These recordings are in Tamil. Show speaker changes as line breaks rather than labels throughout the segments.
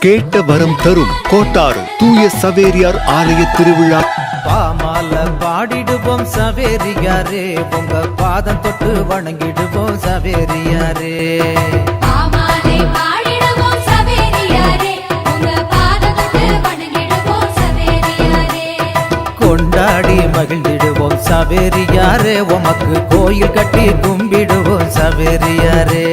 கேட்ட வரம் தரும் கோட்டாறு தூய சவேரியார் ஆலய திருவிழா.
பாமால பாடிடுவோம் சவேரியாரே. உங்க பாதம் தொட்டு வணங்கிடுவோம் சவேரியாரே.
பாமாலை பாடிடுவோம் சவேரியாரே. உங்க பாதத்துக்கு வணங்கிடுவோம் சவேரியாரே.
கொண்டாடி மகிழ்ந்திடுவோம் சவேரியாரே. உமக்கு கோயில் கட்டி கும்பிடுவோம் சவேரியாரே.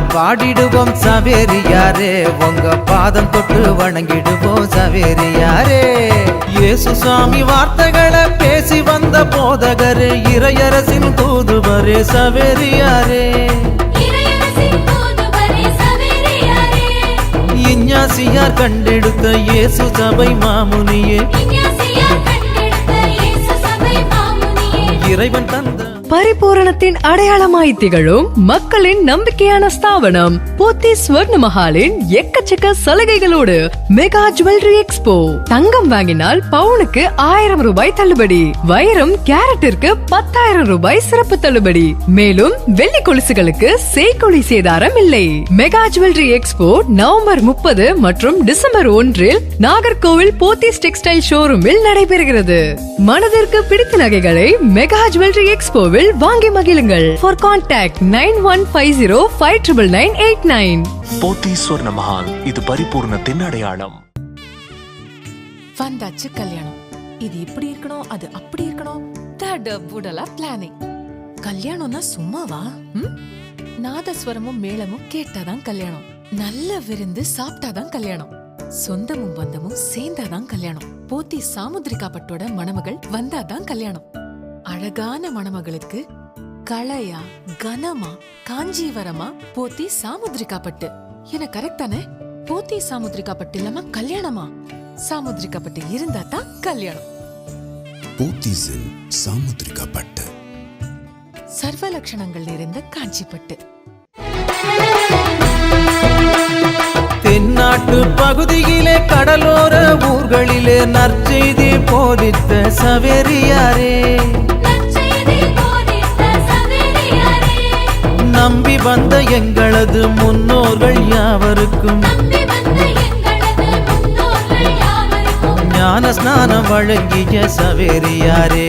பாடிடுவோம் சவேரியாரே. உங்க பாதம் தொட்டு வணங்கிடுவோம் சவேரியாரே. இயேசு சாமி வார்த்தைகளை பேசி வந்த போதகரே இறையரசின் தூதுவரே சவேரியாரே. இஞ்ஞாசியார் கண்டெடுத்த இயேசு சபை மாமுனியே. இறைவன் தந்த
பரிபூரணத்தின் அடையாளமாய் திகழும் மக்களின் நம்பிக்கையான ஸ்தாபனம் போத்தி ஸ்வர்ண மஹாலின் எக்கச்சக்க சலுகைகளோடு மெகா ஜுவல்லரி எக்ஸ்போ. தங்கம் வாங்கினால் பவுனுக்கு ஆயிரம் ரூபாய் தள்ளுபடி வைரம் கேரட்டிற்கு பத்தாயிரம் ரூபாய் சிறப்பு தள்ளுபடி. மேலும் வெள்ளி கொலுசுகளுக்கு செய்கொலி சேதாரம் இல்லை. மெகா ஜுவல்லரி எக்ஸ்போ நவம்பர் முப்பது மற்றும் டிசம்பர் ஒன்றில் நாகர்கோவில் போத்தீஸ் டெக்ஸ்டைல் ஷோரூமில் நடைபெறுகிறது. மனதிற்கு பிடித்த நகைகளை மெகா ஜுவல்லரி எக்ஸ்போவில் வாங்கி மகிழுங்கள். For contact nine one five zero five triple nine eight nine
Pothys Swarna Mahal இது பரிபூர்ணத்தின் அடையாளம்
வந்தாச்சு கல்யாணம். இது இப்படி இருக்கணும் அது அப்படி இருக்கணும். தடபுடலா பிளானிங் கல்யாணம்னா சும்மாவா? நாதஸ்வரமும் மேளமும் கேட்டாதான் கல்யாணம். நல்ல விருந்து சாப்பிட்டாதான் கல்யாணம். சொந்தமும் பந்தமும் சேர்ந்தாதான் கல்யாணம். போத்தி சாமுத்திரிகா பட்டோட மணமகள் வந்தாதான் கல்யாணம். அழகான மணமகளுக்கு களையா கனமா காஞ்சிவரமா போத்தி சாமுத்திரிகா பட்டு. என கரெக்ட் தானே? போத்தி சாமுத்திரிகா பட்டு இல்லாம கல்யாணமா? சாமுத்திரிகா பட்டு இருந்தா தான் கல்யாணம்.
போத்தீஸில் சாமுத்திரிகா பட்டு.
சர்வ லட்சணங்கள் நிறைந்த காஞ்சி பட்டு.
தென்னாட்டு பகுதியிலே கடலோர ஊர்களிலே நற்செய்தி போதித்த சவேரியாரே. நம்பி வந்த எங்களது முன்னோர்கள் யாவருக்கும்? ஞான ஸ்நானம் வழங்கிய சவேரியாரே.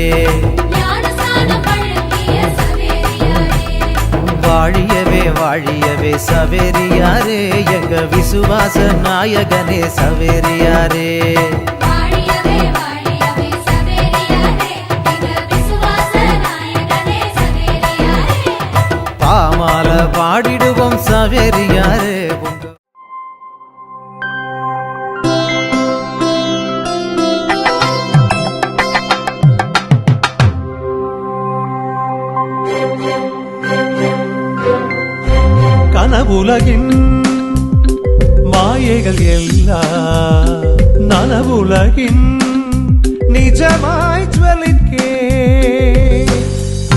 வாழியவே வாழியவே சவேரியாரே. எங்க விசுவாச நாயகனே சவேரியாரே.
காவேரியாரே சவேரியாரே
கனவுலகின் மாயைகள் எல்லா நனவுலகின் நிஜமாய் ஜுவலிக்கே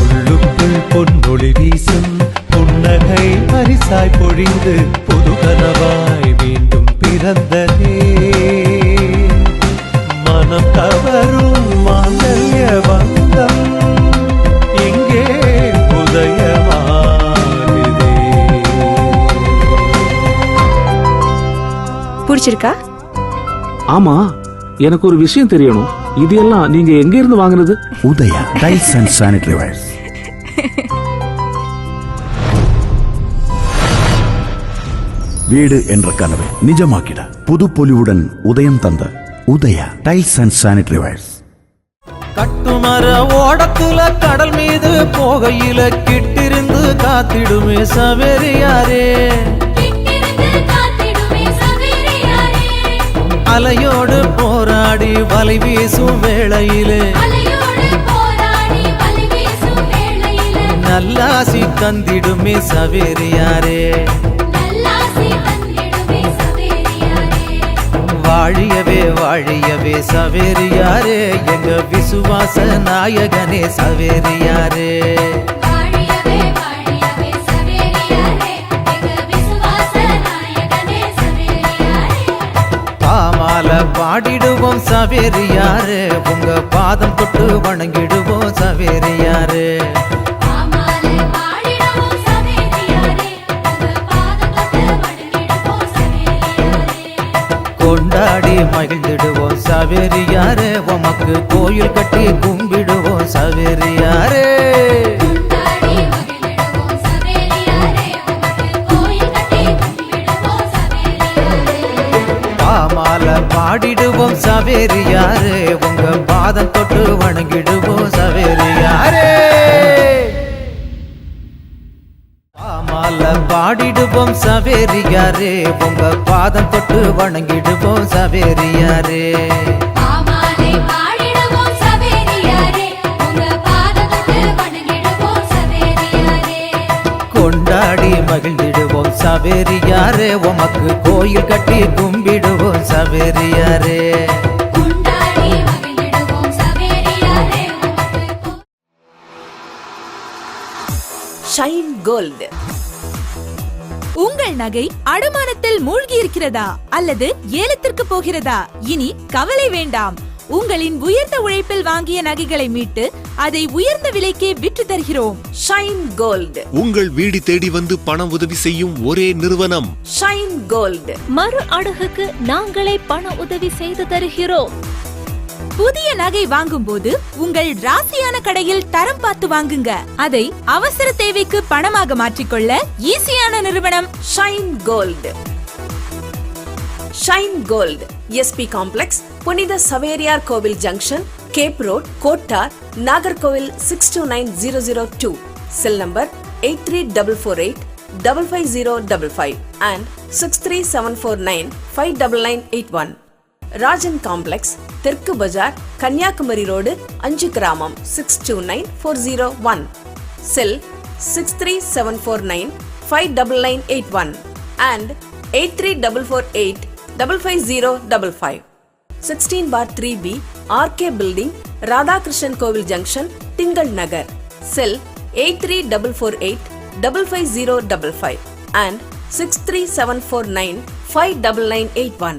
உள்ளுக்குள் பொன்னொளி வீசும் புன்னகை பரிசாய் பொழிந்து புது கனவாய் மீண்டும் பிறந்ததே. மனம் கவரும் மாங்கல்ய பந்தம் இங்கே உதயமாகுதே.
பிடிச்சிருக்கா
ஆமா எனக்கு ஒரு விஷயம் தெரியணும். இது எல்லாம் நீங்க எங்க இருந்து வாங்குனது?
Udaya tiles and sanitary wares. வீடு என்ற கனவை நிஜமாக்கிட புது பொலிவுடன் உதயம் தந்த Udaya tiles and sanitary wares.
கட்டுமர ஓடத்துல கடல் மீது போகையில கிட்டிருந்து காத்திடுமே சவேரியாரே.
கிட்டிருந்து காத்திடுமே சவேரியாரே.
அலையோடு போராடி வலை வீசும் வேளையிலே.
அலையோடு போராடி வலி வீசும் வேளையிலே.
நல்லாசி தந்திடுமே சவேரியாரே. வாழியவே வாழியவே சவேரியாரே எங்க விசுவாச நாயகனே சவேரியாரே பாமால பாடிடுவோம் சவேரியாரே உங்க பாதம் தொட்டு வணங்கிடுவோம் சவேரியாரே கொண்டாடி மகிழ்ந்திடுவோம். சவேரியாரே உமக்கு கோயில் கட்டி கும்பிடுவோம். சவேரியாரே. பாடிடுவோம். சவேரியாரே உங்க பாதம் தொட்டு வணங்கிடுவோம். சவேரியாரே. பாமால பாடிடுவோம் சவேரியாரே. உங்க பாதம் தொட்டு வணங்கிடுவோம் சவேரியாரே.
ஆமாலே பாடிடுவோம் சவேரியாரே. உங்க பாதம் தொட்டு வணங்கிடுவோம் சவேரியாரே.
கொண்டாடி மகிழ்ந்திடுவோம் சவேரியாரே. உமக்கு கோயில் கட்டி கும்பிடுவோம் சவேரியாரே.
கொண்டாடி மகிழ்ந்திடுவோம் சவேரியாரே. உமக்கு
ஷைன் கோல்டு
உங்கள் நகை அடமானத்தில் மூழ்கி இருக்கிறதா அல்லது ஏலத்திற்கு போகிறதா? இனி கவலை வேண்டாம். உங்களின் உயர்ந்த உழைப்பில் வாங்கிய நகைகளை மீட்டு அதை உயர்ந்த விலைக்கே விற்று தருகிறோம்.
ஷைன் கோல்டு
உங்கள் வீடு தேடி வந்து பண உதவி செய்யும் ஒரே நிறுவனம்.
ஷைன் கோல்டு
மறு அடகுக்கு நாங்களே பண உதவி செய்து தருகிறோம். புதிய நகை வாங்கும் போது உங்கள் ராசியான கடையில் தரம் பார்த்து வாங்குங்க. அதை அவசர தேவைக்கு பணமாக மாற்றிக்கொள்ள ஈஸியான நிறுவனம்
Shine Gold Shine Gold SP complex புனித சவேரியார் கோவில் junction cape road Kottar Nagercoil six two nine zero zero two cell number eight three double four eight double five zero double five and six three seven four nine five double nine eight one Rajan complex தெற்கு பஜார் Kanyakumari road Anjugramam six two nine four zero one cell six three seven four nine five double nine eight one and eight three double four eight double five zero double five sixteen four three B RK building Radhakrishnan கோவில் junction Thingal Nagar cell eight three double four eight double five zero double five and six three seven four nine five double nine eight one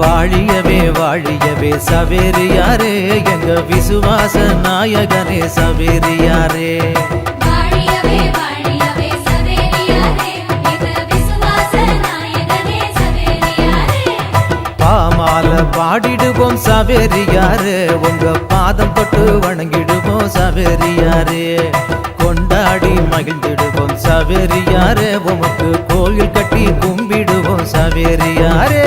வாழியவே வாழியவே சவேரியாரே எங்க விசுவாச நாயகனே சவேரியாரே பாமால பாடிடுவோம் சவேரியாரே உங்க பாதம் தொட்டு வணங்கிடுவோம் சவேரியாரே கொண்டாடி மகிழ்ந்திடுவோம் சவேரியாரே உமக்கு கோயில் கட்டி கும்பிடுவோம் சவேரியாரே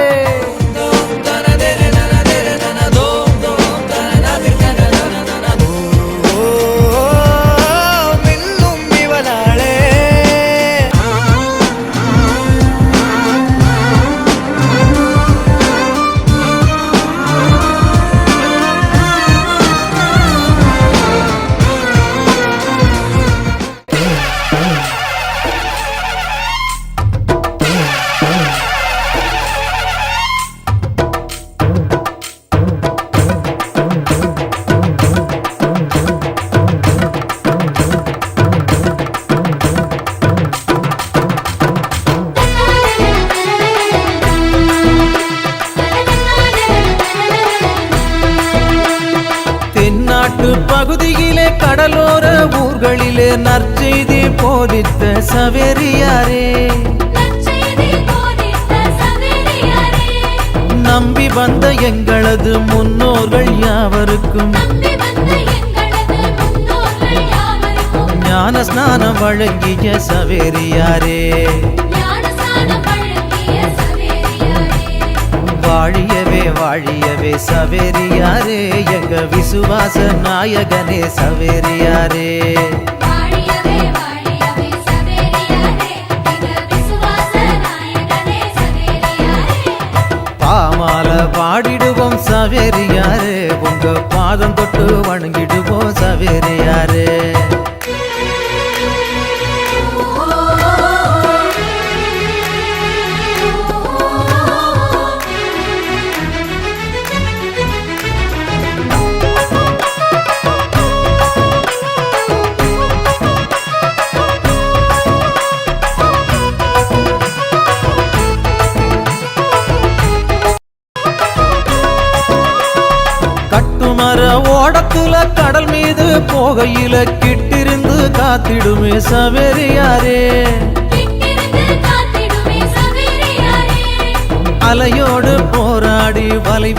நற்செய்தி போதித்த சவேரியாரே. நம்பி வந்த எங்களது முன்னோர்கள் யாவருக்கும் ஞான ஸ்நானம் வழங்கிய சவேரியாரே.
ஞானஸ்நானம் வழங்கிய சவேரியாரே.
வாழியவே வாழியவே சவேரியாரே. எங்க விசுவாச நாயகனே சவேரியாரே. பாடிடுவோம் சவேரியாரு. உங்க பாதம் தொட்டு வணங்கிடுவோம் சவேரியாரு. ஓடத்துல கடல் மீது போகையில கிட்டிருந்து காத்திடுமே சவேரியாரே. அலையோடு போராடி வலை